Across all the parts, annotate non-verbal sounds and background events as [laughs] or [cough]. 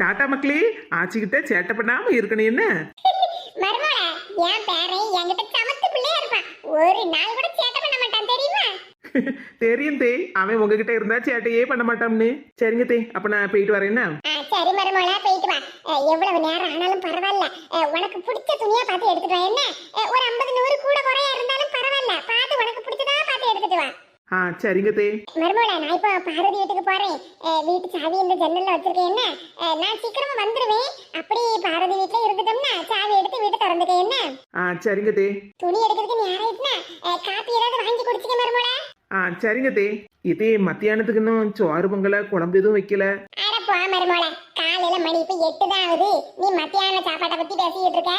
Tata மக்களே ஆச்சிக்கிட்ட சேட்டை பண்ணாம இருக்கணும் என்ன? மருமோள என் பேரன் என்கிட்ட சமத்து பிள்ளையா இருப்பான் ஒரு நாள் கூட சேட்டை பண்ண மாட்டான் தெரியுமா? தெரியும் தே அவன் உங்ககிட்ட இருந்தா சேட்டையே பண்ண மாட்டான்னு சரிங்க தே அப்ப நான் போயிட்டு வரேன் சரி மருமோள போயிட்டு வா. எவ்வளவு நேரம் ஆனாலும் பரவாயில்ல. உனக்கு பிடிச்ச துணியா பார்த்து எடுத்துட்டு வா என்ன? ஒரு ஐம்பது நூறு கூட குறையா இருந்தாலும் பரவாயில்ல. பார்த்து உனக்கு பிடிச்சதா பார்த்து எடுத்துட்டு வா. ஆ சரிங்க தே. மருமோள நான் இப்போ பாரதி வீட்டுக்கு போறேன். வீட்டு சாவி இந்த ஜன்னல்ல வச்சிருக்கேன் என்ன? நான் சீக்கிரமா வந்துருவேன். அப்படி பாரதி வீட்டுல இருந்துட்டோம்னா சாவி எடுத்து வீட்டை திறந்துக்க என்ன? ஆ சரிங்க தே. துணி எடுக்கிறதுக்கு நேரம் அஹ், காப்பி ஏதாவது வாங்கி குடிச்சுக்க மருமோள ஆ சரிங்க தே. இதே மத்தியானத்துக்கு இன்னும் சோறு பொங்கல குழம்பு எதுவும் வைக்கல. அட போ மருமோள. காலையில மணி இப்ப எட்டு தான் ஆகுது. நீ மத்தியான சாப்பாட்டை பத்தி பேசிக்கிட்டு இருக்க?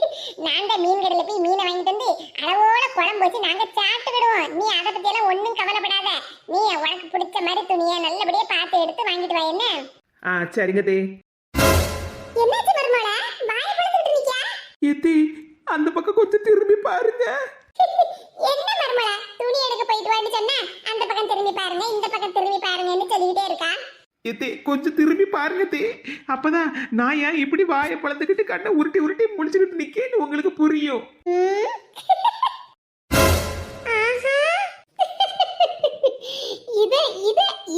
[laughs] நாங்க மீன் கடையில போய் மீனை வாங்கிட்டு வந்து அளவோட குழம்பு வச்சு நாங்க சாப்பிட்டுக்கிடுவோம். நீ அதை பத்தி எல்லாம் ஒண்ணும் கவலைப்படாத. நீ உனக்கு பிடிச்ச மாதிரி துணியை நல்லபடியா பார்த்து எடுத்து வாங்கிட்டு வா என்ன? ஆ சரிங்க தே. என்னாச்சு மருமோள? வாய் படுத்துட்டு நிக்கா எத்தி அந்த பக்கம் கொஞ்சம் திரும்பி பாருங்க. [laughs] என்ன மருமோள? துணி எடுக்க போயிட்டு வான்னு சொன்னா அந்த பக்கம் திரும்பி பாருங்க இந்த பக்கம் திரும்பி பாருங்கன்னு சொல்லிக்கிட்டே இருக்கா? எத்தே கொஞ்சம் திரும்பி பாருங்க தே. அப்பதான் நான் ஏன் இப்படி வாயை பழந்துக்கிட்டு கண்ணை உருட்டி உருட்டி முடிச்சுக்கிட்டு நிக்கேன்னு உங்களுக்கு புரியும்.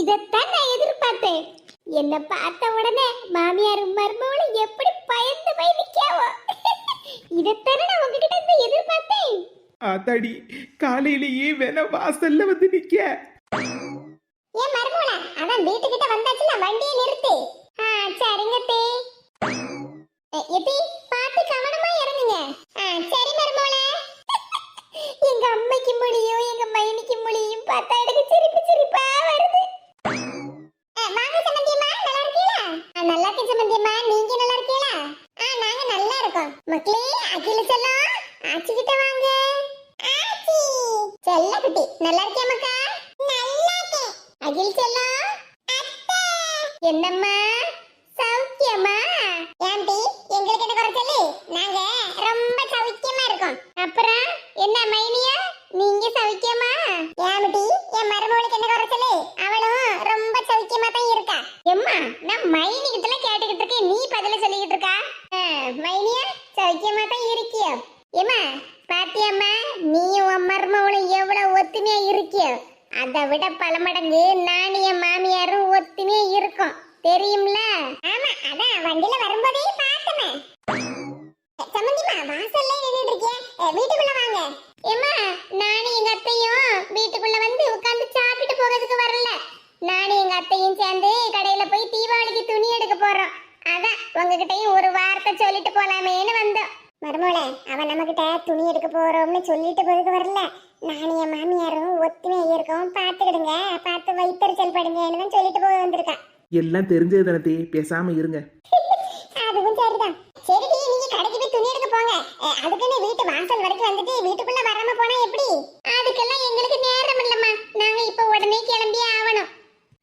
இதத்தான் நான் எதிர்பார்த்தேன். என்ன பார்த்த உடனே மாமியார் மருமகளும் எப்படி பயந்து போய் நிக்காவோ. இதத்தானே நான் உங்ககிட்ட இருந்து எதிர்பார்த்தேன். ஆத்தாடி காலையிலேயே வேணா வாசல்ல வந்து நிக்க. ஏன் மருமகள அதான் வீட்டுக்கிட்ட வந்தாச்சுல வண்டியை நிறுத்து. ஆ சரிங்க தே. எ- எத்தி பார்த்து கவனமா இறங்குங்க. ஆ சரி மருமகள எங்க அம்மைக்கு முடியும் எங்க மைனிக்கு முடியும் பார்த்தா எனக்கு சிரிப்பு சிரிப்பா வருது. வாங்க சம்பந்தியம்மா நல்லா இருக்கீங்களா? நல்லா இருக்கேன் சம்பந்தியம்மா நீங்க நல்லா இருக்கீங்களா? ஆ நாங்க நல்லா இருக்கோம். மக்களே அகில செல்லம் ஆச்சி கிட்ட வாங்க. ஆச்சி. செல்ல குட்டி நல்லா இருக்கியா மக்கா? நல்லா அகில் செல்லம் என்னம்மா சௌக்கியமா ஏன்டி எங்களுக்கு என்ன குறைச்சலு நாங்க ரொம்ப சௌக்கியமா இருக்கோம் அப்புறம் என்ன மைனியா நீங்க சௌக்கியமா ஏன்டி என் மருமகளுக்கு என்ன குறைச்சலு அவளும் ரொம்ப சௌக்கியமா தான் இருக்கா எம்மா நான் மைனி கிட்ட கேட்டுக்கிட்டு இருக்கேன் நீ பதில சொல்லிக்கிட்டு இருக்கா ஆ, மைனியா சௌக்கியமா தான் இருக்கியோ ஏம்மா பாத்தியம்மா நீயும் உன் மருமகளும் எவ்வளவு ஒத்துமையா இருக்கியோ அதை விட பல மடங்கு நானும் என் மாமியாரும் ஒத்துமையா இருக்கோம் தெரியும்ல ஆமா அதான் வண்டியில வரும்போதே பார்த்தமே சம்மந்திமா வாசல்ல நின்னுட்டு இருக்கேன் வீட்டுக்குள்ள வாங்க ஏம்மா நானும் எங்க அத்தையும் வீட்டுக்குள்ள வந்து உட்கார்ந்து சாப்பிட்டு போகிறதுக்கு வரல நானும் எங்க அத்தையும் சேர்ந்து கடையில போய் தீபாவளிக்கு துணி எடுக்க போறோம். அதான் உங்ககிட்டயும் ஒரு வார்த்தை சொல்லிட்டு போலாமேன்னு வந்தோம். மருமோளே அவன் நம்மகிட்ட துணி எடுக்க போறோம்னு சொல்லிட்டு போறதுக்கு வரல. நானும் என் மாமியாரும் ஒத்துமையா இருக்கோம் பார்த்துக்கிடுங்க. பார்த்து வைத்தறிச்சல் படுங்கன்னு தான் சொல்லிட்டு போய் வந்திருக்கான் எல்லாம் தெரிஞ்சது தானே பேசாம இருங்க. [laughs] அதுவும் சரிதான். சரிடி நீங்க கடைக்கு போய் துணி எடுக்க போங்க. அதுக்குன்னு வீட்டு வாசல் வரைக்கும் வந்துட்டு வீட்டுக்குள்ள வராம போனா எப்படி? அதுக்கெல்லாம் எங்களுக்கு நேரம் இல்லம்மா. நாங்க இப்ப உடனே கிளம்பியே ஆகணும்.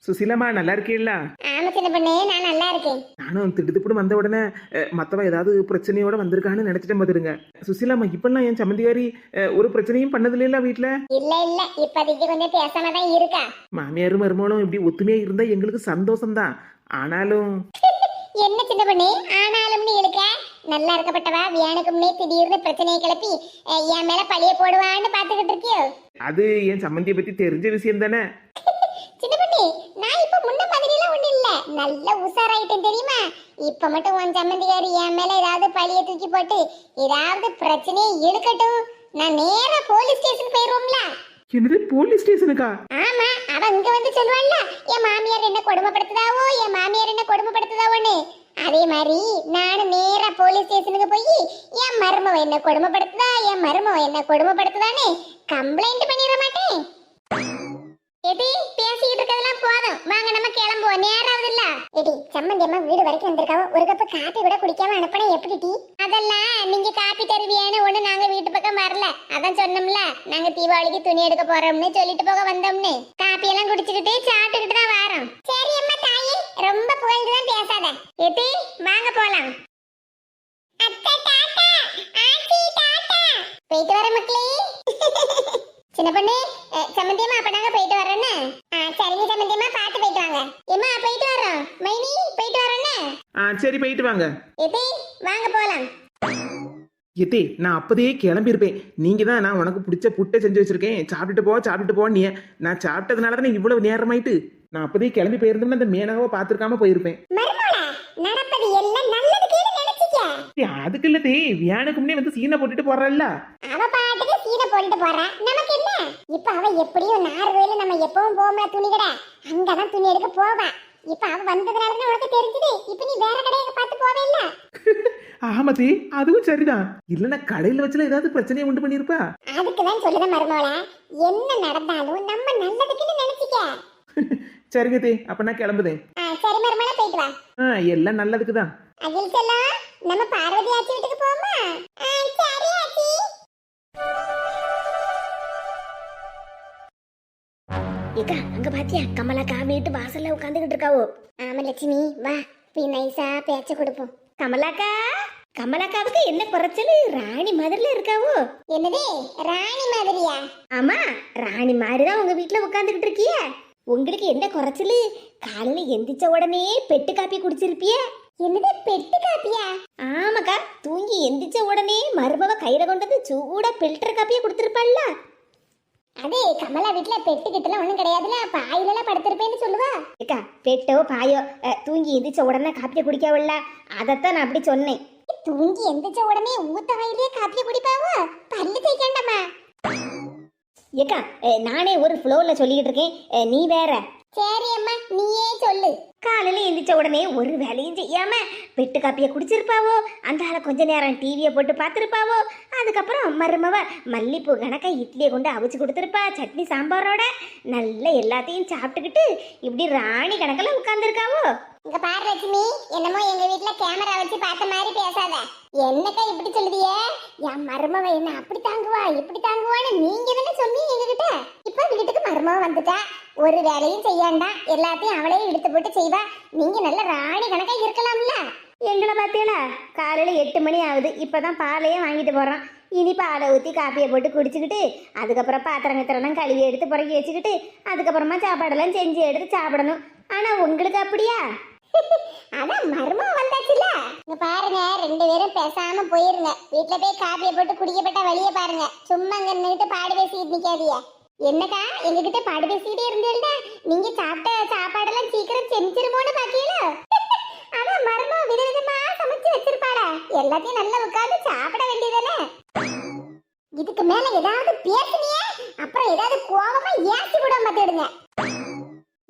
சுசிலம்மா நல்லா இருக்கீங்களா? ஆமா சின்ன பொண்ணு நான் நல்லா இருக்கேன். நானும் திடுதிப்புடு வந்த உடனே அஹ், மத்தவ ஏதாவது பிரச்சனையோட வந்திருக்கான்னு நினைச்சிட்டேன் பாத்துருங்க சுசிலாம்மா இப்பெல்லாம் என் சம்மந்தியாரி அஹ், ஒரு பிரச்சனையும் பண்ணது இல்ல வீட்டுல இல்ல இல்ல இப்போதைக்கு கொஞ்சம் பேசாம தான் இருக்கா? மாமியாரும் மருமகளும் இப்படி ஒத்துமையா இருந்தா எங்களுக்கு சந்தோஷம்தான். ஆனாலும் என்ன சின்ன பொண்ணு ஆனாலும்னு இழுக்க? நல்லா இருக்கப்பட்டவா வியானுக்கும்னே திடீர்னு பிரச்சனையை கிளப்பி அஹ், என் மேல பழிய போடுவான்னு பாத்துக்கிட்டு இருக்கியோ? அது என் சம்மந்தியை பத்தி தெரிஞ்ச விஷயம் தானே. சின்ன பொண்ணு நான் இப்ப முன்ன மாதிரிலாம் ஒண்ணு இல்ல. நல்ல உஷாராயிட்டேன் தெரியுமா? இப்ப மட்டும் உன் சம்மந்திகாரி என் மேல ஏதாவது பழிய தூக்கி போட்டு ஏதாவது பிரச்சனையை இழுக்கட்டும். நான் நேரா போலீஸ் ஸ்டேஷன் போயிருவோம்ல. என்னது போலீஸ் ஸ்டேஷனுக்கா ஆமா அவ இங்க வந்து சொல்லுவாள்ல என் மாமியார் என்ன கொடுமைப்படுத்துதாவோ என் மாமியார் என்ன கொடுமைப்படுத்துதாவோன்னு. அதே மாதிரி நானும் நேரா போலீஸ் ஸ்டேஷனுக்கு போய் என் மருமவ என்ன கொடுமைப்படுத்துதா என் மருமவ என்ன கொடுமைப்படுத்துதான்னு கம்ப்ளைண்ட் பண்ணிட மாட்டேன். எடி பேசிட்டு இருக்கதெல்லாம் போதும். வாங்க நம்ம கிளம்புவோம். நேராவது இல்ல. எடி சம்மந்தி அம்மா வீடு வரைக்கும் வந்திருக்காவோ? ஒரு கப் காப்பி கூட குடிக்காம அனுப்பினா எப்படி டி? அதெல்லாம் நீங்க காப்பி தருவியான்னு ஒண்ணு நாங்க வீட்டு பக்கம் வரல. அதான் சொன்னோம்ல நாங்க தீபாவளிக்கு துணி எடுக்க போறோம்னு சொல்லிட்டு போக வந்தோம்னு. காப்பி எல்லாம் குடிச்சுக்கிட்டு சாப்பிட்டுக்கிட்டு தான் வரோம். சரி அம்மா தாயே ரொம்ப புகழ்ந்து தான் பேசாத. எடி வாங்க போலாம். அத்தை டாடா ஆச்சி டாடா போயிட்டு வர மக்களே. [laughs] சின்ன பொண்ணு அஹ், சம்மந்தியம்மா அப்ப நாங்க போயிட்டு வரோன்னு சரிங்க சம்மந்தியம்மா பார்த்து போயிட்டு வாங்க. ஏம்மா போயிட்டு வரோம் மைனி போயிட்டு வரோன்னு ஆ சரி போயிட்டு வாங்க. எதி வாங்க போலாம். எத்தே நான் அப்போதே கிளம்பியிருப்பேன். நீங்க தான் நான் உனக்கு பிடிச்ச புட்டை செஞ்சு வச்சிருக்கேன். சாப்பிட்டுட்டு போ சாப்பிட்டுட்டு போ நீ நான் சாப்பிட்டதுனால தானே இவ்வளவு நேரமாயிட்டு. நான் அப்போதே கிளம்பி போயிருந்தோம்னா அந்த மேனகாவை பார்த்துருக்காம போயிருப்பேன். நடப்பது எல்லாம் ஏய், அதுக்கு இல்ல தே வியானுக்கு முன்னே வந்து சீனை போட்டுட்டு போறல்ல அவ பாட்டுக்கு சீனை போட்டுட்டு போறா. நமக்கு என்ன? இப்ப அவ எப்படியும் நார்வேல நம்ம எப்பவும் போகல துணி கடை அங்கதான் துணி எடுக்க போவா. இப்ப அவ வந்ததுனால தான் உனக்கு தெரிஞ்சது? இப்ப நீ வேற கடையை பார்த்து போவே இல்ல? [laughs] ஆமாத்தே அதுவும் சரிதான். இல்லைன்னா கடையில் வச்சுல ஏதாவது பிரச்சனையை உண்டு பண்ணியிருப்பா அதுக்கு தான் சொல்லுத மருமோள என்ன நடந்தாலும் நம்ம நல்லதுக்குன்னு நினைச்சிக்க. [laughs] சரிங்க தே அப்ப நான் கிளம்புதேன். சரி மருமோள போயிட்டு வா. எல்லாம் நல்லதுக்கு தான் அகில் செல்லம் நம்ம பார்வதி ஆச்சி வீட்டுக்கு போமா ஏக்கா அங்க பாத்தியா? கமலாக்கா வீட்டு வாசல்ல உட்காந்துக்கிட்டு இருக்காவோ. ஆமா லட்சுமி வா. போய் நைஸா பேச்ச கொடுப்போம். கமலாக்கா? கமலாக்காவுக்கு என்ன குறைச்சல்? ராணி மாதிரில இருக்காவோ. என்னது? ராணி மாதிரியா? ஆமா ராணி மாதிரி தான் உங்க வீட்டுல உட்காந்துக்கிட்டு இருக்கிய. உங்களுக்கு என்ன குறைச்சல்? காலையில எந்திரிச்ச உடனே பெட்டு காப்பி குடிச்சிருப்பிய. என்னது பெட்டு காப்பியா? ஆமாக்கா தூங்கி எந்திரிச்ச உடனே மருமவ கையில கொண்டது சூடா பில்டர் காப்பியை கொடுத்துருப்பாள்ல. அது கமலா வீட்ல பெட்டு கிட்டலாம் ஒண்ணும் கிடையாதுல. பாயில எல்லாம் படுத்திருப்பேன்னு சொல்லுவா. ஏக்கா பெட்டோ பாயோ அஹ், தூங்கி எந்திரிச்ச உடனே காப்பியை குடிக்கவில்ல? அதைத்தான் நான் அப்படி சொன்னேன். தூங்கி எந்திரிச்ச உடனே ஊத்த வாயிலே காப்பிய குடிப்பாவோ? பல்லு தேய்க்காண்டமா ஏக்கா அஹ், நானே ஒரு ஃப்ளோவில் சொல்லிக்கிட்டு இருக்கேன். அஹ், நீ வேற. சரி அம்மா நீயே சொல்லு. காலையில் எந்திரிச்ச உடனே ஒரு வேலையும் செய்யாம பெட்டு காப்பியை குடிச்சிருப்பாவோ? அந்த ஆளை கொஞ்ச நேரம் டிவியை போட்டு பார்த்துருப்பாவோ? அதுக்கப்புறம் மருமவ மல்லிப்பூ கணக்கா இட்லியை கொண்டு அவிச்சு கொடுத்துருப்பா சட்னி சாம்பாரோட. நல்ல எல்லாத்தையும் சாப்பிட்டுக்கிட்டு இப்படி ராணி கணக்கில் உட்காந்துருக்காவோ இங்க பாரு லட்சுமி என்னமோ எங்க வீட்டுல கேமரா வச்சு பார்த்த மாதிரி பேசாத. என்னக்கா இப்படி சொல்லுதியே? என் மருமவ என்ன அப்படி தாங்குவா இப்படி தாங்குவான்னு நீங்க தானே சொன்னீங்க எங்ககிட்ட? இப்ப வீட்டுக்கு மருமவ வந்துட்டா. ஒரு வேலையும் செய்யாண்டா. எல்லாத்தையும் அவளையும் இழுத்து போட்டு செய்வா. நீங்க நல்ல ராணி கணக்கா இருக்கலாம்ல. எங்களை பார்த்தீங்களா? காலையில் எட்டு மணி ஆகுது. இப்போ தான் பாலையே வாங்கிட்டு போகிறோம் இனி பாலை ஊற்றி காப்பியை போட்டு குடிச்சுக்கிட்டு அதுக்கப்புறம் பாத்திரம் கத்திரம்லாம் கழுவி எடுத்து புறக்கி வச்சுக்கிட்டு அதுக்கப்புறமா சாப்பாடெல்லாம் செஞ்சு எடுத்து சாப்பிடணும். ஆனால் உங்களுக்கு அப்படியா? அதான் மருமவ வந்தாச்சுல. இங்க பாருங்க ரெண்டு பேரும் பேசாம போயிருங்க. வீட்ல போய் காப்பியை போட்டு குடிக்கப்பட்ட வழிய பாருங்க. சும்மா அங்க நின்னுட்டு பாடு பேசிட்டு நிக்காதீங்க. என்னக்கா? எங்ககிட்ட பாடு பேசிக்கிட்டே இருந்தீல்ல? நீங்க சாப்பிட்ட சாப்பாடெல்லாம் சீக்கிரம் செஞ்சிருமோன்னு பாக்கீங்களோ? [laughs] ஆனா மருமவ விதவிதமா சமைச்சு வச்சிருப்பாட எல்லாத்தையும் நல்லா உட்கார்ந்து சாப்பிட வேண்டியதானே இதுக்கு மேல ஏதாவது பேசுனியே? அப்புறம் ஏதாவது கோபமா ஏசி விட மாத்திடுங்க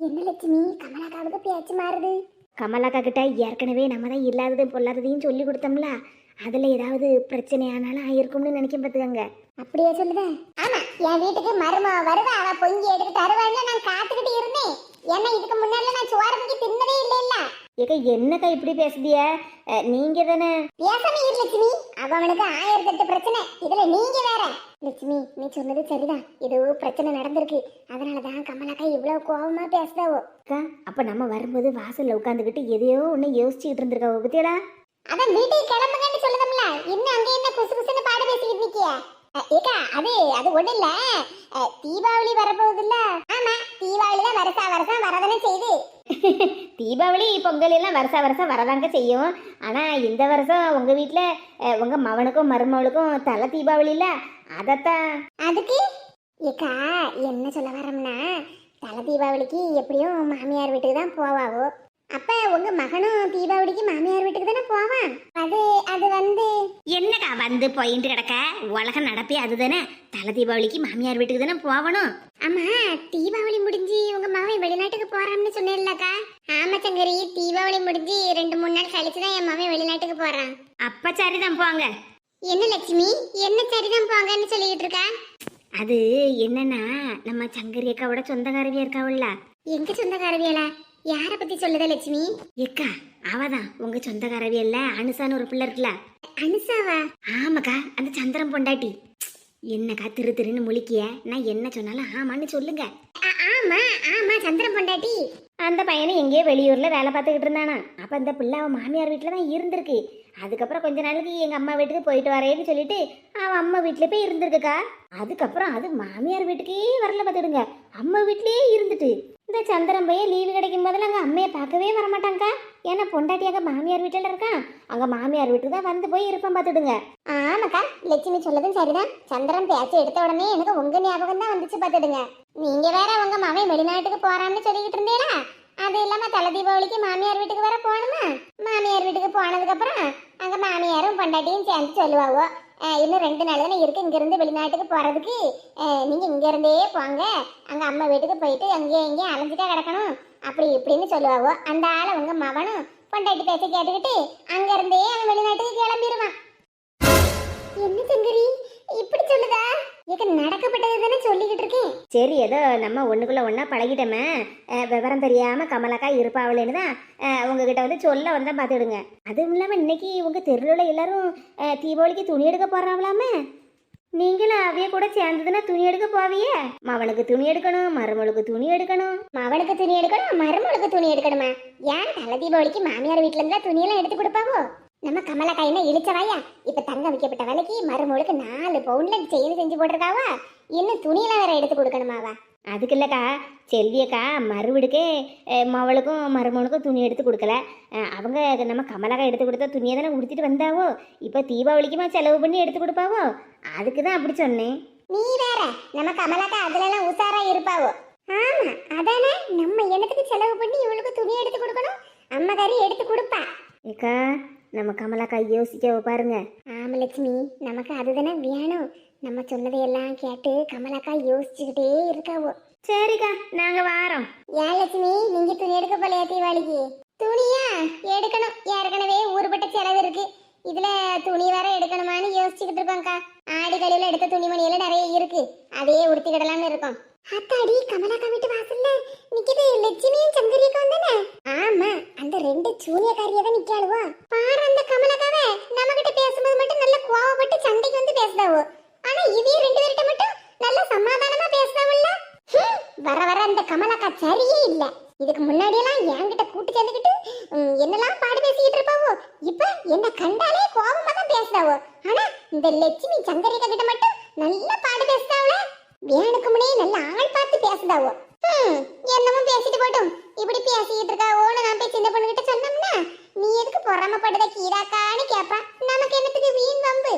என்ன லட்சுமி கமலாக்காவுக்கு பேச்சு மாறுது. கமலாக்கா கிட்ட ஏற்கனவே நம்ம தான் இல்லாததும் பொல்லாததையும் சொல்லி கொடுத்தோம்ல. அதில் ஏதாவது பிரச்சனை ஆனாலும் ஆயிருக்கும்னு நினைக்க பார்த்துக்கங்க. அப்படியே சொல்லுதே? ஆமா என் வீட்டுக்கு மரும வருவா அவ பொங்கி எடுத்து தருவான்னு நான் காத்துக்கிட்டு இருந்தேன். ஏன்னா இதுக்கு முன்னால நான் சோறு பொங்கி தின்னதே இல்ல இல்ல ஏக்கா என்னக்கா இப்படி பேசுதிய? நீங்கள் தானே? பேசாம லட்சுமி. அவ அவனுக்கு ஆயிரத்தி எட்டு பிரச்சனை. இதுல நீங்க வேற. லட்சுமி நீ சொன்னது சரிதான். ஏதோ பிரச்சனை நடந்திருக்கு. அதனாலதான் கமலாக்கா இவ்வளவு கோவமா பேசுதாவோ. அக்கா அப்போ நம்ம வரும்போது வாசலில் உட்காந்துக்கிட்டு எதையோ ஒன்று யோசிச்சுக்கிட்டு இருந்திருக்காவோ பத்தியடா? அதான் வீட்டுக்கு கிளம்புங்கன்னு சொல்லுதம்ல. இன்னும் அங்க என்ன குசு குசுன்னு பாடு பேசிக்கிட்டு நிக்கிய? ஏக்கா அது அது ஒண்ணு இல்ல. தீபாவளி வரப்போகுது இல்ல ஆமா தீபாவளி தான் வருஷா வருஷம் வரதானே செய்யுது [laughs] தீபாவளி பொங்கல் எல்லாம் வருஷா வருஷம் வரதாங்க செய்யும். ஆனால் இந்த வருஷம் உங்கள் வீட்டில் உங்கள் மவனுக்கும் மருமவளுக்கும் தலை தீபாவளி இல்லை? அதைத்தான். அதுக்கு? ஏக்கா என்ன சொல்ல வரோம்னா தலை தீபாவளிக்கு எப்படியும் மாமியார் வீட்டுக்கு தான் போவாவோ? அப்ப உங்க மகனும் தீபாவளிக்கு மாமியார் வீட்டுக்கு தானே போவான் அது அது வந்து என்னக்கா வந்து போயிட்டு கிடக்க? உலகம் நடப்பே அதுதானே. தலை தீபாவளிக்கு மாமியார் வீட்டுக்கு தானே போகணும் ஆமா தீபாவளி முடிஞ்சு உங்க மகன் வெளிநாட்டுக்கு போறான்னு சொன்னேன்லக்கா. ஆமா சங்கரி தீபாவளி முடிஞ்சு ரெண்டு மூணு நாள் கழிச்சு தான் என் மகன் வெளிநாட்டுக்கு போறான். அப்போ சரிதான் போங்க. என்ன லட்சுமி என்ன சரிதான் போங்கன்னு சொல்லிட்டு இருக்கா? அது என்னன்னா நம்ம சங்கரி அக்காவோட சொந்தக்காரவியா இருக்காவுல்ல. எங்க சொந்தக்காரவியலா யார பத்தி சொல்லுதா லட்சுமி? எக்கா அவதான். உங்க சொந்தக்காரவியல்ல அனுசான்னு ஒரு பிள்ளை இருக்குல்ல? அனுசாவா? ஆமாக்கா அந்த சந்திரன் பொண்டாட்டி. என்னக்கா திரு திருன்னு முழிக்கிய? நான் என்ன சொன்னாலும் ஆமான்னு சொல்லுங்க. ஆமா ஆமா சந்திரன் பொண்டாட்டி. அந்த பையனை எங்கேயோ வெளியூர்ல வேலை பார்த்துக்கிட்டு இருந்தானா. அப்ப அந்த பிள்ளை அவன் மாமியார் வீட்டில் தான் இருந்திருக்கு. அதுக்கப்புறம் கொஞ்ச நாளைக்கு எங்க அம்மா வீட்டுக்கு போயிட்டு வரேன்னு சொல்லிட்டு அவன் அம்மா வீட்டில் போய் இருந்திருக்குக்கா. அதுக்கப்புறம் அது மாமியார் வீட்டுக்கே வரல பார்த்துடுங்க. அம்மா வீட்லயே இருந்துட்டு. இந்த சந்திரன் போய் லீவு கிடைக்கும் போதெல்லாம் அங்கே அம்மையை பார்க்கவே வரமாட்டாங்க்கா ஏன்னா பொண்டாட்டியாக மாமியார் வீட்டில் இருக்கான். அங்கே மாமியார் வீட்டுக்கு தான் வந்து போய் இருப்பேன் பார்த்துடுங்க. ஆமாக்கா லட்சுமி சொல்லதும் சரிதான். சந்திரன் பேச்சு எடுத்த உடனே எனக்கு உங்கள் ஞாபகம் தான் வந்துச்சு பார்த்துடுங்க. நீங்கள் வேற உங்கள் மகன் வெளிநாட்டுக்கு போகிறான்னு சொல்லிக்கிட்டு இருந்தீங்களா? அது இல்லாம தலை தீபாவளிக்கு மாமியார் வீட்டுக்கு வர போகணுமா? மாமியார் வீட்டுக்கு போனதுக்கு அப்புறம் அங்க மாமியாரும் பொண்டாட்டியும் சேர்ந்து சொல்லுவாவோ? இன்னும் ரெண்டு நாள் தானே இருக்கு. இங்கேருந்து வெளிநாட்டுக்கு போகிறதுக்கு நீங்கள் இங்கேருந்தே போங்க. அங்கே அம்மா வீட்டுக்கு போயிட்டு அங்கேயும் இங்கேயும் அலைஞ்சிட்டா கிடக்கணும். அப்படி இப்படின்னு சொல்லுவாவோ. அந்த ஆளை உங்கள் மகனும் பொண்டாட்டி பேச கேட்டுக்கிட்டு அங்கேருந்தே அவன் வெளிநாட்டுக்கு கிளம்பிடுவான் என்ன சங்கரி? இப்படி சொல்லுதா? ஏக்க நடக்கப்பட்டது தானே சொல்லிக்கிட்டு இருக்கேன். சரி ஏதோ நம்ம ஒண்ணுக்குள்ள ஒண்ணா பழகிட்டோமே. விவரம் தெரியாம கமலக்கா இருப்பாவளேன்னு தான் உங்ககிட்ட வந்து சொல்ல வந்தா பார்த்துடுங்க. அதுவும் இல்லாம இன்னைக்கு உங்க தெருவில் எல்லாரும் தீபாவளிக்கு துணி எடுக்க போறாங்களாமே? நீங்களும் அவைய கூட சேர்ந்ததுன்னா துணி எடுக்க போவியே? மவனுக்கு துணி எடுக்கணும் மருமகளுக்கு துணி எடுக்கணும். மவனுக்கு துணி எடுக்கணும் மருமகளுக்கு துணி எடுக்கணுமா? ஏன் தலை தீபாவளிக்கு மாமியார் வீட்டுல இருந்தா துணியெல்லாம் எடுத்து கொடுப்பாவோ? நம்ம கமலக்கா என்ன இழிச்சவாயா? இப்ப தங்க வைக்கப்பட்ட வேலைக்கு மருமகளுக்கு நாலு பவுன்ல செயின் செஞ்சு போட்டிருக்காவா? இன்னும் துணியெல்லாம் வேற எடுத்து கொடுக்கணுமாவா? அதுக்கு இல்லக்கா செல்வியக்கா மறுவீடுக்கே மவளுக்கும் மருமகனுக்கும் துணி எடுத்து கொடுக்கல. அவங்க நம்ம கமலக்கா எடுத்து கொடுத்த துணியை தானே உடுத்திட்டு வந்தாவோ? இப்போ தீபாவளிக்குமா செலவு பண்ணி எடுத்து கொடுப்பாவோ? அதுக்கு தான் அப்படி சொன்னேன். நீ வேற நம்ம கமலக்கா அதுல எல்லாம் உசாரா இருப்பாவோ? ஆமா அதானே நம்ம என்னத்துக்கு செலவு பண்ணி இவளுக்கு துணி எடுத்து கொடுக்கணும்? அம்மா கறி எடுத்து கொடுப்பா. ஏக்கா நம்ம கமலக்கா யோசிக்க பாருங்க. ஆமா லட்சுமி. நமக்கு அதுதானே வேணும். நம்ம சொன்னதையெல்லாம் கேட்டு கமலக்கா யோசிச்சுக்கிட்டே இருக்காவோ. சரிக்கா நாங்க வாரோம். ஏன் லட்சுமி? நீங்க துணி எடுக்க போலையா தீபாவளிக்கு? துணியா? எடுக்கணும். ஏற்கனவே ஊருப்பட்ட செலவு இருக்கு. இதுல துணி வேற எடுக்கணுமான்னு யோசிச்சுக்கிட்டு இருக்கோம்க்கா. ஆடி கழிவுல எடுத்த துணிமணி எல்லாம் நிறைய இருக்கு. அதையே உடுத்திக்கிடலாம்னு இருக்கோம். அத்தாடி கமலாக்கா வீட்டு வாசல்ல நிக்குது லட்சுமியும் சங்கரிக்கும் தானே ஆமா அந்த ரெண்டு சூனியக்காரியா தான் நிக்காளுவோ பாரு அந்த கமலாக்காவே நம்ம கிட்ட பேசும்போது மட்டும் நல்ல கோவப்பட்டு சண்டைக்கு வந்து பேசுதாவோ ஆனா இவைய ரெண்டு பேர்கிட்ட மட்டும் நல்ல சமாதானமா பேசுதாவல்ல ஹம், வர வர அந்த கமலாக்கா சரியே இல்ல இதுக்கு முன்னாடி எல்லாம் என்கிட்ட கூட்டு சேர்ந்துக்கிட்டு ம், என்னெல்லாம் பாடு பேசிக்கிட்டு இருப்பாவோ இப்ப என்ன கண்டாலே கோபமா தான் பேசுதாவோ ஆனா இந்த லட்சுமி சங்கரிகா கிட்ட மட்டும் நல்ல பாடு பேசுதாவல வேணுக்கு முன்னே நல்ல ஆள் பார்த்து பேசுதாவோ ஹம், என்னமோ பேசிட்டு போட்டும் இப்படி பேசிக்கிட்டு இருக்காவோன்னு நான் போய் சின்ன பொண்ணு கிட்ட சொன்னோம்னா நீ எதுக்கு பொறாமப்படுத கீதாக்கான்னு கேப்பா நமக்கு என்னத்துக்கு வீண் வம்பு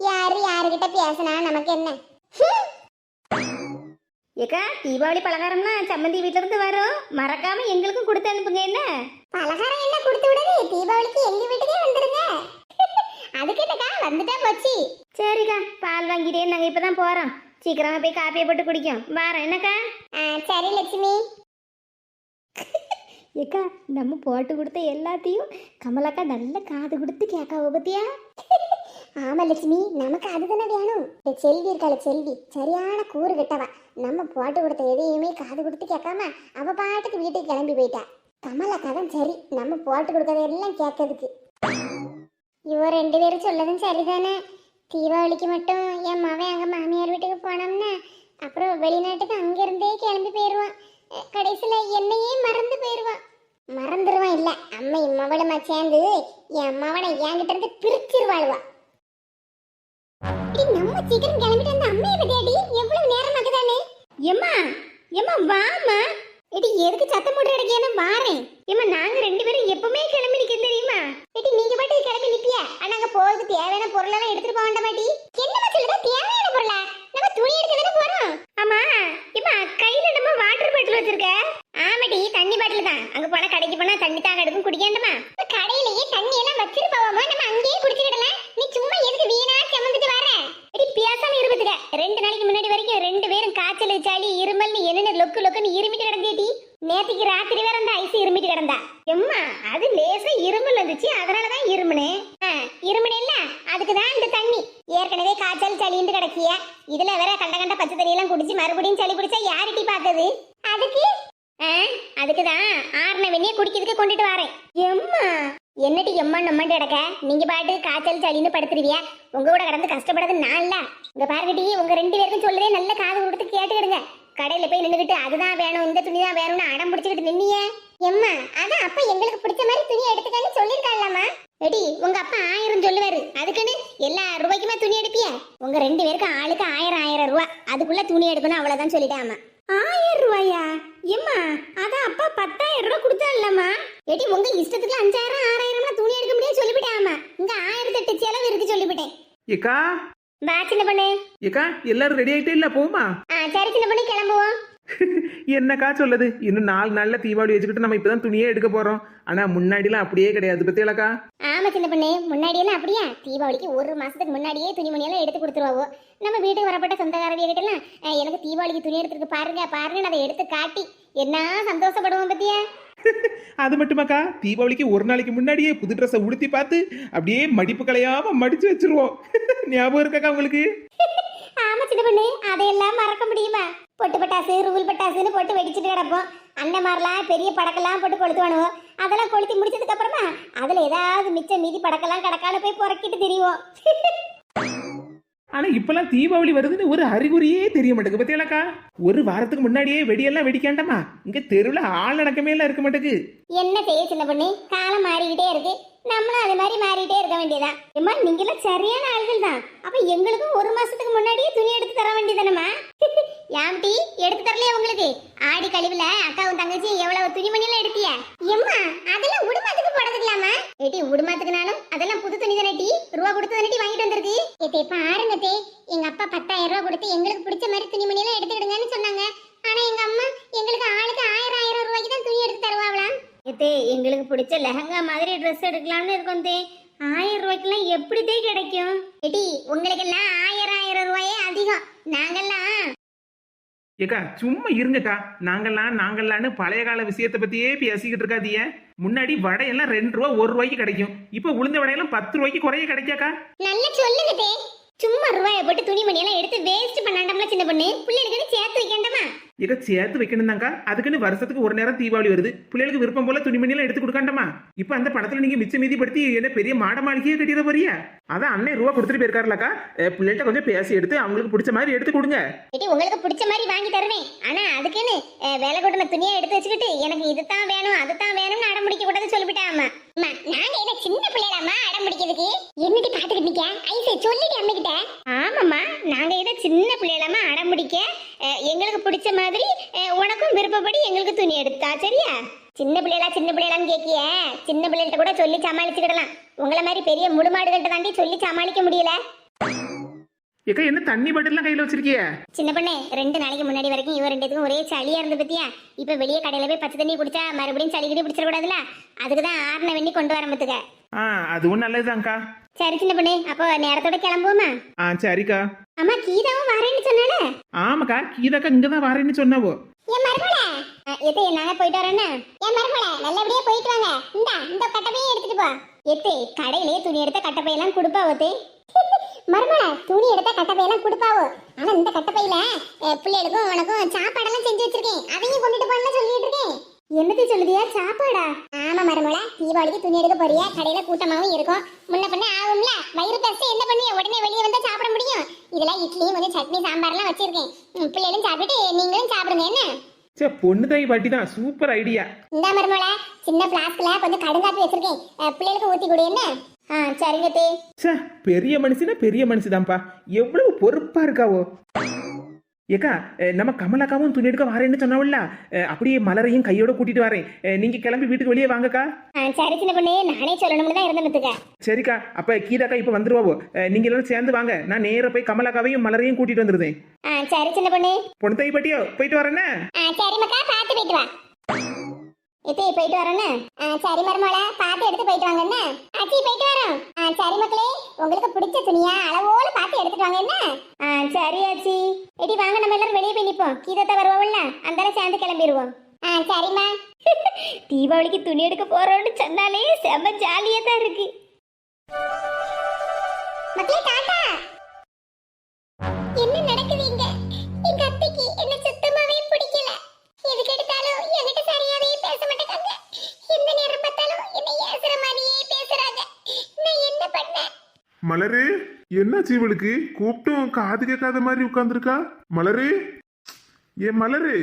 யாரு யாருகிட்ட பேசினா நமக்கு என்ன ஹம். ஏக்கா பலகாரம்லாம் சம்மந்தி வீட்ல இருந்து வரும். மறக்காம எங்களுக்கும் கொடுத்து அனுப்புங்க என்ன? பலகாரம் என்ன கொடுத்து விடுது? தீபாவளிக்கு எங்க வீட்டுக்கே வந்துருங்க. [laughs] அதுக்கு என்னக்கா? வந்துட்டா போச்சு. சரிக்கா பால் வாங்கிட்டே நாங்க இப்பதான் போறோம். சீக்கிரமா போய் காப்பியை போட்டு குடிக்கும். வாரோம் என்னக்கா? சரி லட்சுமி. [laughs] ஏக்கா நம்ம போட்டு கொடுத்த எல்லாத்தையும் கமலாக்கா நல்ல காது கொடுத்து கேட்காவ பத்தியா? [laughs] ஆமா லட்சுமி நமக்கு அதுதானே வேணும். செல்வி இருக்காள செல்வி. சரியான கூறு கிட்டவா. நம்ம போட்டு கொடுத்த எதையுமே காது கொடுத்து கேட்காம அவ பாட்டுக்கு வீட்டுக்கு கிளம்பி போயிட்டா. கமலக்கா கதம் சரி. நம்ம போட்டு கொடுக்கறத எல்லாம் கேட்கறதுக்கு. இவ ரெண்டு பேரும் சொல்லதும் சரிதானே. தீபாவளிக்கு மட்டும் என் மவன் அங்க மாமியார் வீட்டுக்கு போனோம்னா அப்புறம் வெளிநாட்டுக்கு அங்கிருந்தே கிளம்பி போயிடுவான் கடைசியில் கடைசியில என்னையே மறந்து போயிடுவான் மறந்துடுவான் இல்லை. அம்மையும் மவளுமா சேர்ந்து என் மவனை என்கிட்ட இருந்து பிரிச்சிருவாளுவா. ஏய், நம்ம சீக்கிரம் கிளம்பிட்டு அந்த அம்மையை பத்தியாடி எவ்வளவு நேரம் ஆகுதானே எம்மா எம்மா வாம்மா. எடி எதுக்கு சத்தம் போட்டு கிடக்கியானு வாரேன். எம்மா நாங்க ரெண்டு பேரும் எப்பவுமே கிளம்பி நிக்க தெரியுமா? எடி நீங்க பாட்டு கிளம்பி நிப்பியா? ஆனா போறதுக்கு தேவையான பொருள் எல்லாம் எடுத்துட்டு போக வேண்டாமாட்டி என்னமா சொல்லுதா தேவையான பொருளா? நம்ம துணி எடுக்க தானே போறோம். ஆமா எம்மா கையில நம்ம வாட்டர் பாட்டில் வச்சிருக்க. ஆமாடி தண்ணி பாட்டில் தான். அங்க போனா கடைக்கு போனா தண்ணி தான் எடுக்கும் குடிக்கணுமா கடையிலேயே தண்ணி எல்லாம் வச்சிருப்போமா நம்ம அங்கேயே குடிச்சுக்கிடலாம். நீ சும்மா எதுக்கு வீணா செமந்துட்டு வர எடி பேசாம இருபத்துக்க ரெண்டு நாளைக்கு முன்னாடி வரைக்கும் ரெண்டு பேரும் காய்ச்சல் சளி இருமல் என்னென்ன லொக்கு லொக்குன்னு இருமிட்டு கிடந்தேட்டி நேத்திக்கு ராத்திரி வேற அந்த ஐஸ் இருமிட்டு கிடந்தா. ரூபாயா ஏம்மா அதான் அப்பா பத்தாயிரம் ரூபாய் கொடுத்தான்லம்மா ஏடி உங்க இஷ்டத்துக்கு அஞ்சாயிரம் ஆறாயிரம் துணி எடுக்க முடியாது சொல்லிவிட்டேன் இங்க ஆயிரத்தி எட்டு செலவு இருக்கு சொல்லிவிட்டேன். ஏக்கா? வா சின்ன பொண்ணு. ஏக்கா எல்லாரும் ரெடி ஆயிட்டே இல்ல போமா ஆ சரி சின்ன பொண்ணு கிளம்புவோம். என்னக்கா சொல்லுது? இன்னும் நாலு நாள்ல தீபாவளி வச்சுக்கிட்டு நம்ம இப்பதான் துணியே எடுக்க போறோம். ஆனா முன்னாடிலாம் அப்படியே கிடையாது. பத்தியலக்கா? ஆமா சின்ன பொண்ணு. முன்னாடியெல்லாம் அப்படியா? தீபாவளிக்கு ஒரு மாசத்துக்கு முன்னாடியே துணிமணியெல்லாம் எடுத்து கொடுத்துருவாவோ? நம்ம வீட்டுக்கு வரப்பட்ட சொந்தக்காரங்க கிட்டலாம் "அஹ், எனக்கு தீபாவளிக்கு துணி எடுத்துருக்கு பாருங்க பாருங்க அதை எடுத்து காட்டி. என்ன சந்தோஷப்படுவோம் பத்தியா? அது மட்டுமாக்கா தீபாவளிக்கு ஒரு நாளைக்கு முன்னாடியே புது ட்ரெஸ்ஸை உடுத்தி பார்த்து அப்படியே மடிப்பு கலையாம மடிச்சு வச்சிருவோம். [laughs] ஞாபகம் இருக்காக்கா உங்களுக்கு? ஆமா சின்ன பொண்ணு. அதையெல்லாம் மறக்க முடியுமா? பொட்டு பட்டாசு ரூல் பட்டாசுன்னு போட்டு வெடிச்சிட்டு கிடப்போம். அந்த மாதிரிலாம் பெரிய படக்கெல்லாம் போட்டு கொளுத்துவானுவோம் அதெல்லாம் கொளுத்தி முடிச்சதுக்கு அப்புறமா அதுல ஏதாவது மிச்சம் மீதி படக்கெல்லாம் கிடக்கால போய் புறக்கிட்டு திரிவோம். ஆனா இப்பெல்லாம் தீபாவளி வருதுன்னு ஒரு அறிகுறியே தெரிய மாட்டேங்குது. பத்தியலக்கா ஒரு வாரத்துக்கு முன்னாடியே வெடியெல்லாம் வெடிக்காண்டாமா? இங்க தெருவுல ஆள் நடக்கமே எல்லாம் இருக்க மாட்டேங்குது. என்ன செய்ய சின்ன பொண்ணு? காலம் மாறிக்கிட்டே இருக்கு. நம்மளும் அது மாதிரி மாறிட்டே இருக்க வேண்டியதா? எம்மா நீங்களும் சரியான ஆள்கள் தான். அப்ப எங்களுக்கும் ஒரு மாசத்துக்கு முன்னாடியே துணி எடுத்து தர வேண்டியதானம்மா? [laughs] யாம்டி எடுத்து தரலையா உங்களுக்கு? ஆடி கழிவுல அக்காவும் தங்கச்சி எவ்வளவு துணிமணி எல்லாம் எடுத்திய? எம்மா அதெல்லாம் உடுமாத்துக்கு போடுறதுக்கலாமா ஏடி உடுமாத்துக்குனாலும் அதெல்லாம் புது துணி தானே டி? ரூபா கொடுத்து தானே வாங்கிட்டு வந்திருக்கு? ஏத்தே பாருங்க தே. எங்க அப்பா பத்தாயிரம் ரூபா கொடுத்து எங்களுக்கு பிடிச்ச மாதிரி துணிமணி எல்லாம் எடுத்துக்கிடுங்கன்னு சொன்னாங்க ஆனா எங்க அம்மா எங்களுக்கு ஆளுக்கு ஆயிரம் ஆயிரம் ரூபாய்க்கு தான் துணி எடுத்து ஏத்தே எங்களுக்கு பிடிச்ச லெஹங்கா மாதிரி ட்ரெஸ் எடுக்கலாம்னு இருக்கோம் தே. ஆயிரம் ரூபாய்க்குலாம் எப்படி தே கிடைக்கும்? எடி உங்களுக்கு எல்லாம் ஆயிரம் ஆயிரம் ரூபாயே அதிகம். நாங்கெல்லாம் ஏக்கா சும்மா இருங்கக்கா. நாங்கெல்லாம் நாங்கெல்லாம்னு பழைய கால விஷயத்தை பத்தியே பேசிக்கிட்டு இருக்காதீங்க. முன்னாடி வடையெல்லாம் ரெண்டு ரூபா ஒரு ரூபாய்க்கு கிடைக்கும். இப்ப உளுந்த வடையெல்லாம் பத்து ரூபாய்க்கு குறைய கிடைக்காக்கா? நல்லா சொல்லுங்க தே. சும்மா ரூபாயை போட்டு துணிமணி எல்லாம் எடுத்து வேஸ்ட் பண்ணாண்டம்ல சின்ன பொண்ணு? பிள்ளைகளுக்கு சேர்த்து வைக்கண்டாமா? இதை சேர்த்து வைக்கணும் தாங்க அதுக்குன்னு வருஷத்துக்கு ஒரு நேரம் தீபாவளி வருது. பிள்ளைகளுக்கு விருப்பம் போல துணிமணி எல்லாம் எடுத்து கொடுக்காண்டமா? இப்ப அந்த படத்துல நீங்க மிச்ச மீதி படுத்தி என்ன பெரிய மாட மாளிகையே கட்டிட போறியா? அதான் அண்ணன் ரூபா கொடுத்துட்டு போயிருக்காருலக்கா. பிள்ளைகிட்ட கொஞ்சம் பேசி எடுத்து அவங்களுக்கு பிடிச்ச மாதிரி எடுத்து கொடுங்க. உங்களுக்கு பிடிச்ச மாதிரி வாங்கி தருவேன். ஆனா அதுக்குன்னு விலை கூட்டின துணியை எடுத்து வச்சுக்கிட்டு எனக்கு இதுதான் வேணும் அதுதான் வேணும்னு அடம் பிடிக்க கூடாது சொல்லிவிட்டேன் அம்மா அம்மா, நாங்க என்ன சின்ன பிள்ளைலாமா அடம் பிடிக்கிறதுக்கு என்னடி பாத்துக்கிட்டு நிக்க ஐசே சொல்லிட்டு அம்மா கிட்ட ஆமாம்மா நாங்க இதை சின்ன பிள்ளைலாம அடம் பிடிக்க அஹ், எங்களுக்கு பிடிச்ச மாதிரி அஹ், உனக்கும் விருப்பப்படி எங்களுக்கு துணி எடுத்தா சரியா சின்ன பிள்ளைகளா சின்ன பிள்ளைகளான்னு கேக்கிய சின்ன பிள்ளைகிட்ட கூட சொல்லி சமாளிச்சுக்கிடலாம் உங்களை மாதிரி பெரிய முடுமாடுகள்கிட்ட தாண்டி சொல்லி சமாளிக்க முடியல. ஏக்கா என்ன தண்ணி பாட்டிலாம் கையில வச்சிருக்கிய? சின்ன பொண்ணு ரெண்டு நாளைக்கு முன்னாடி வரைக்கும் இவ ரெண்டுத்துக்கும் ஒரே சளியா இருந்து பத்தியா? இப்ப வெளியே கடையில போய் பச்சை தண்ணி குடிச்சா மறுபடியும் சளி கிடி பிடிச்சிட கூடாதுல அதுக்கு தான் ஆறுன வெண்ணி கொண்டு வரம்பத்துக்க ஆ அதுவும் நல்லதுதான்க்கா. சரி சின்ன பொண்ணு அப்போ நேரத்தோட கிளம்புவோமா? ஆ சரிக்கா. அம்மா கீதாவும் வரேன்னு சொன்னானே ஆமாக்கா கீதாக்கா இங்கதான் வரேன்னு சொன்னாவோ. என் மருமல எத்தே நாங்க போயிட்டு வரேன்னா? என் மருமல நல்லபடியா போயிட்டு வாங்க. இந்தா இந்த கட்டப்பையும் எடுத்துட்டு போ. எத்தே கடையிலே துணி எடுத்த கட்டப்பையெல்லாம் கொடுப்பா ஒத்தே. மருமல துணி எடுத்த கட்டப்பையெல்லாம் கொடுப்பாவோ ஆனா இந்த கட்டப்பையில பிள்ளைகளுக்கும் உனக்கும் சாப்பாடெல்லாம் செஞ்சு வச்சிருக்கேன். அதையும் கொண்டுட்டு போன்னு சொல்லிட்டு இருக்கேன். என்னத்தை சொல்லுதியா? சாப்பாடா? ஆமா மருமல தீபாவளிக்கு துணி எடுக்க போறியா? கடையில கூட்டமாவும் இருக்கும். முன்ன பண்ண ஆகும்ல? வயிறு பசி என்ன பண்ணுவீங்க உடனே வெளியே வந்தா சாப்பிட முடியும்? இதெல்லாம் இட்லியும் கொஞ்சம் சட்னி சாம்பார்லாம் வச்சிருக்கேன். ம், பிள்ளைகளும் சாப்பிட்டுட்டு நீங்களும் சாப்பிடுங்க என்ன? சே பொண்ணு தாய் பாட்டி தான். Super idea. இந்த மருமல சின்ன பிளாஸ்க்ல கொஞ்சம் கடுங்காப்பி வச்சிருக்கேன். பிள்ளைகளுக்கு ஊத்தி கொடு என்ன? ஆ சரிங்க தே. சே பெரிய மனுஷனா பெரிய மனுஷதான்ப்பா. எவ்வளவு பொறுப்பா இருக்காவோ. ஏக்கா நம்ம கமலாக்காவும் துணி எடுக்க வரேன்னு சொன்னாவில்ல அஹ் அப்படியே மலரையும் கையோட கூட்டிட்டு வரேன். நீங்க கிளம்பி வீட்டுக்கு வெளியே வாங்கக்கா. சரி சின்ன பொண்ணு நானே சொல்லணும்னு தான் இருந்தேன் சரிக்கா அப்ப கீதாக்கா இப்ப வந்துருவாவோ? நீங்க எல்லாரும் சேர்ந்து வாங்க. நான் நேரா போய் கமலாக்காவையும் மலரையும் கூட்டிட்டு வந்துருந்தேன் ஆ சரி சின்ன பொண்ணு. பொண்ணு பாட்டியோ போயிட்டு வரேன்னு சரி மக்கா பார்த்து போயிட்டு வா. இப்போ போயிட்டு வரேன்னு சரி மருமோள பார்த்து எடுத்து போயிட்டு வாங்க என்ன ஆச்சி போயிட்டு வரோம். சரி மக்களே உங்களுக்கு பிடிச்ச துணியா அளவோடு பார்த்து எடுத்துட்டு வாங்க என்ன சரி ஆச்சி. எடி வாங்க நம்ம எல்லாரும் வெளியே போய் நிற்போம் கீதத்தை வருவோம்ல அந்த சேர்ந்து கிளம்பிடுவோம் ஆ சரிம்மா. [laughs] தீபாவளிக்கு துணி எடுக்க போறோம்னு சொன்னாலே செம்ம ஜாலியா தான் இருக்கு. மக்களே டாட்டா என்ன நடக்குது? மலரு என்னாச்சு இவளுக்கு? கூப்பிட்டும் காது கேட்காத மாதிரி உட்கார்ந்துருக்கா? மலரு ஏன் மலரு.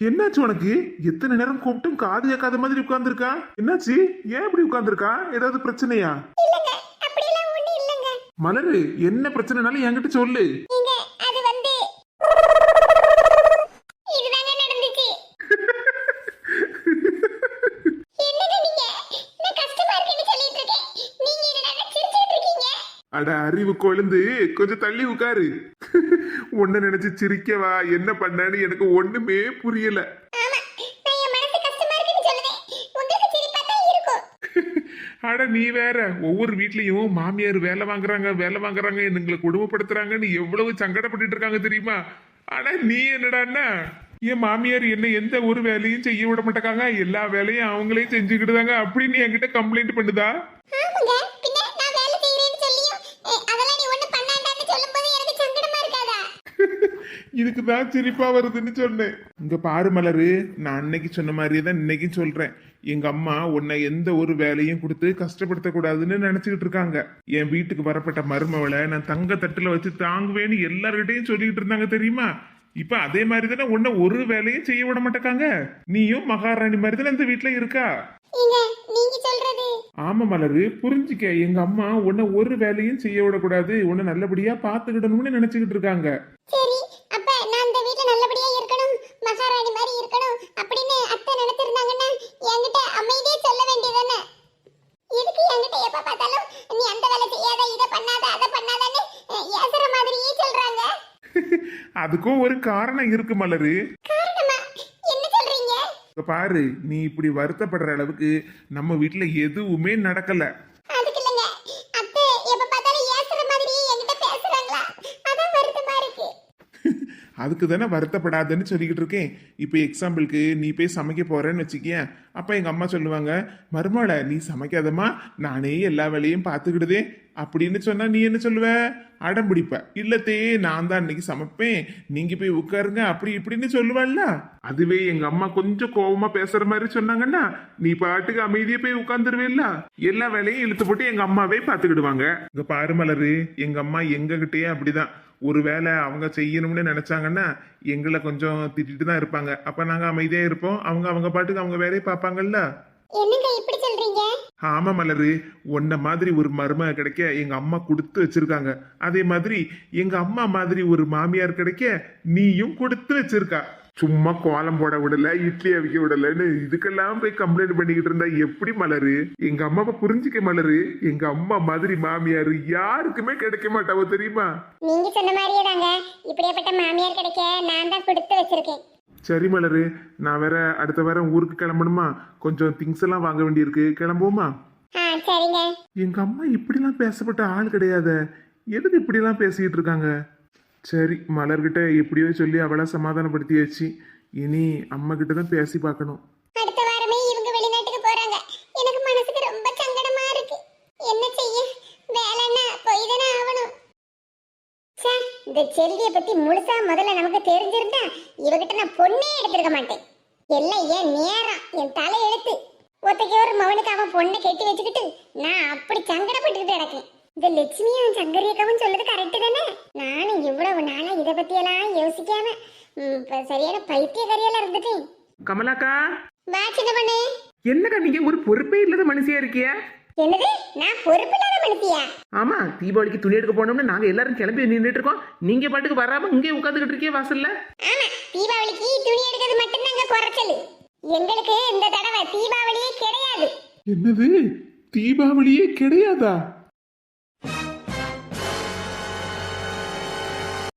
என்னாச்சு உனக்கு? எத்தனை நேரம் கூப்பிட்டும் காது கேட்காத மாதிரி உட்கார்ந்துருக்கா? என்னாச்சு? ஏன் இப்படி உட்கார்ந்துருக்கா? ஏதாவது பிரச்சனையா? மலரு என்ன பிரச்சனைனாலும் என்கிட்ட சொல்லு ஏங்க அது வந்து இதுதாங்க நடந்துச்சு அட அறிவு கொழுந்து கொஞ்சம் தள்ளி உட்காரு. உன்ன நினைச்சு சிரிக்கவா என்ன பண்ணான்னு எனக்கு ஒண்ணுமே புரியல. அட நீ வேற. ஒவ்வொரு வீட்லயும் மாமியார் வேலை வாங்குறாங்க வேலை வாங்குறாங்க எங்களை கொடுமைப்படுத்துறாங்கன்னு எவ்வளவு சங்கடப்பட்டுட்டு இருக்காங்க தெரியுமா? ஆனா நீ என்னடான்னா? என் மாமியார் என்ன எந்த ஒரு வேலையும் செய்ய விட மாட்டாங்க எல்லா வேலையும் அவங்களே செஞ்சுக்கிட்டுதாங்க. அப்படின்னு என்கிட்ட கம்ப்ளைண்ட் பண்ணுதா ஆமாங்க பின்ன நான் வேலை செய்யறேன்னு சொல்லியும் ஏ, அதெல்லாம் நீ ஒண்ணு பண்ணாண்டான்னு சொல்லும்போது எனக்கு சங்கடமா இருக்காதா இதுக்கு தான் சிரிப்பா வருதுன்னு சொன்னேன். இங்க பாரு மலரு நான் அன்னைக்கு சொன்ன மாதிரியே தான் இன்னைக்கும் சொல்றேன். எங்க அம்மா உன்னை எந்த ஒரு வேலையும் கொடுத்து கஷ்டப்படுத்த கூடாதுன்னு நினைச்சுக்கிட்டு இருக்காங்க. என் வீட்டுக்கு வரப்பட்ட மருமவளை நான் தங்க தட்டுல வச்சு தாங்குவேன்னு எல்லார்கிட்டையும் சொல்லிக்கிட்டு இருந்தாங்க தெரியுமா? இப்ப அதே மாதிரி தானே உன்னை ஒரு வேலையும் செய்ய விட மாட்டேக்காங்க? நீயும் மகாராணி மாதிரி தானே இந்த வீட்டுல இருக்கா? ஆமா மலரு புரிஞ்சுக்க. எங்க அம்மா உன்னை ஒரு வேலையும் செய்ய விடக்கூடாது. உன்னை நல்லபடியா பாத்துக்கிடணும்னு நினைச்சுக்கிட்டு இருக்காங்க. சரி அப்ப நான் இந்த வீட்ல நல்லபடியா இருக்கணும் மகாராணி மாதிரி இருக்கணும் அப்படின்னு அத்தை நினைச்சிருந்தாங்கன்னா என்கிட்ட அமைதியே சொல்ல வேண்டியதானே எதுக்கு என்கிட்ட எப்ப பார்த்தாலும் நீ அந்த வேலை செய்யாத இதை பண்ணாத அதை பண்ணாதன்னு அஹ், ஏசுற மாதிரியே சொல்றாங்க அதுக்கும் ஒரு காரணம் இருக்கு மலரு. பாரு நீ இப்படி வருத்தப்படுற அளவுக்கு நம்ம வீட்ல எதுவுமே நடக்கல அதுக்கு இல்லைங்க அத்தை எப்ப பார்த்தாலும் ஏசுற மாதிரியே என்கிட்ட பேசுறாங்களா அதான் வருத்தமா இருக்கு அதுக்கு தானே வருத்தப்படாதன்னு சொல்லிக்கிட்டு இருக்கேன். இப்போ எக்ஸாம்பிளுக்கு நீ போய் சமைக்க போறேன்னு வச்சுக்கியேன். அப்போ எங்கள் அம்மா சொல்லுவாங்க மருமலை நீ சமைக்காதம்மா. நானே எல்லா வேலையும் பார்த்துக்கிடுதே. அப்படின்னு சொன்னால் நீ என்ன சொல்லுவ? அடம் பிடிப்ப. இல்லத்தே நான் தான் இன்னைக்கு சமைப்பேன். நீங்க போய் உட்காருங்க. அப்படி இப்படின்னு சொல்லுவல்ல அதுவே எங்க அம்மா கொஞ்சம் கோவமா பேசுற மாதிரி சொன்னாங்கன்னா நீ பாட்டுக்கு அமைதியாக போய் உட்காந்துருவேல்ல. எல்லா வேலையும் இழுத்து போட்டு எங்க அம்மாவே பாத்துக்கிடுவாங்க இங்க பாரு மலரு எங்க அம்மா எங்ககிட்டயே அப்படிதான். ஒரு வேலை அவங்க செய்யணும்னு நினைச்சாங்கன்னா எங்களை கொஞ்சம் திட்டிட்டு தான் இருப்பாங்க. அப்ப நாங்க அமைதியா இருப்போம். அவங்க அவங்க பாட்டுக்கு அவங்க வேலையை பார்ப்பாங்கல்ல? என்னங்க இப்படி சொல்றீங்க? ஆமா மலரு. உன்ன மாதிரி ஒரு மருமக கிடைக்க எங்க அம்மா கொடுத்து வச்சிருக்காங்க. அதே மாதிரி எங்க அம்மா மாதிரி ஒரு மாமியார் கிடைக்க நீயும் கொடுத்து வச்சிருக்கா. சும்மா கோலம் போட விடல இட்லி அவிக்க விடலன்னு இதுக்கெல்லாம் போய் கம்ப்ளைண்ட் பண்ணிக்கிட்டு இருந்தா எப்படி மலரு? எங்க அம்மாவை புரிஞ்சுக்க மலரு? எங்க அம்மா மாதிரி மாமியார் யாருக்குமே கிடைக்க மாட்டாவோ தெரியுமா? நீங்க சொன்ன மாதிரியே தாங்க. இப்படியாப்பட்ட மாமியார் கிடைக்க நான் தான் கொடுத்து வச்சிருக்கேன். சரி மலரு நான் வேற அடுத்த வாரம் ஊருக்கு கிளம்பணுமா? கொஞ்சம் திங்ஸ் எல்லாம் வாங்க வேண்டியிருக்கு. கிளம்புவோமா? எங்க அம்மா இப்படிலாம் பேசப்பட்ட ஆள் கிடையாது. எதுக்கு இப்படிலாம் பேசிக்கிட்டு இருக்காங்க? சரி மலர்கிட்ட எப்படியோ சொல்லி அவளை சமாதானப்படுத்தியாச்சு. இனி அம்மா கிட்ட தான் பேசி பார்க்கணும். அடுத்த வாரமே இவங்க வெளிநாட்டுக்கு போறாங்க. எனக்கு மனசுக்கு ரொம்ப சங்கடமா இருக்கு. என்ன செய்ய? வேலைன்னா போய் தானே ஆகணும். ச்சே, இந்த செல்விய பத்தி முழுசா முதல்ல நமக்கு தெரிஞ்சிருந்தா இவகிட்ட நான் பொண்ணே எடுத்திருக்க மாட்டேன். எல்லாம் ஏன் நேரம் என் தலை எழுத்து. ஒத்தைக்கு ஒரு மவனுக்கு அவன் பொண்ணை கெட்டி வச்சுக்கிட்டு நான் அப்படி சங்கடப்பட்டுக்கிட்டு கிடக்கேன். இந்த லட்சுமியும் சங்கரியக்காவும் சொல்றது கரெக்டு தானே? நானும் இவ்வளவு நாளா இதை பத்தியெல்லாம் யோசிக்காம ம், இப்ப சரியான பைத்தியக்காரியெல்லாம் இருந்துட்டேன். கமலாக்கா? வா சின்ன பண்ணு. என்னக்கா நீங்க ஒரு பொறுப்பே இல்லாத மனுஷியா இருக்கியா என்னது? நான் பொறுப்பில்லாத மனுஷியா? ஆமா தீபாவளிக்கு துணி எடுக்க போனோம்னு நாங்க எல்லாரும் கிளம்பி நின்றுட்டு இருக்கோம். நீங்க பாட்டுக்கு வராம இங்கே உட்காந்துக்கிட்டு இருக்கே வாசல்ல? ஆமா தீபாவளிக்கு துணி எடுக்கிறது மட்டும்தாங்க குறைச்சல். எங்களுக்கு இந்த தடவை தீபாவளியே கிடையாது. என்னது? தீபாவளியே கிடையாதா?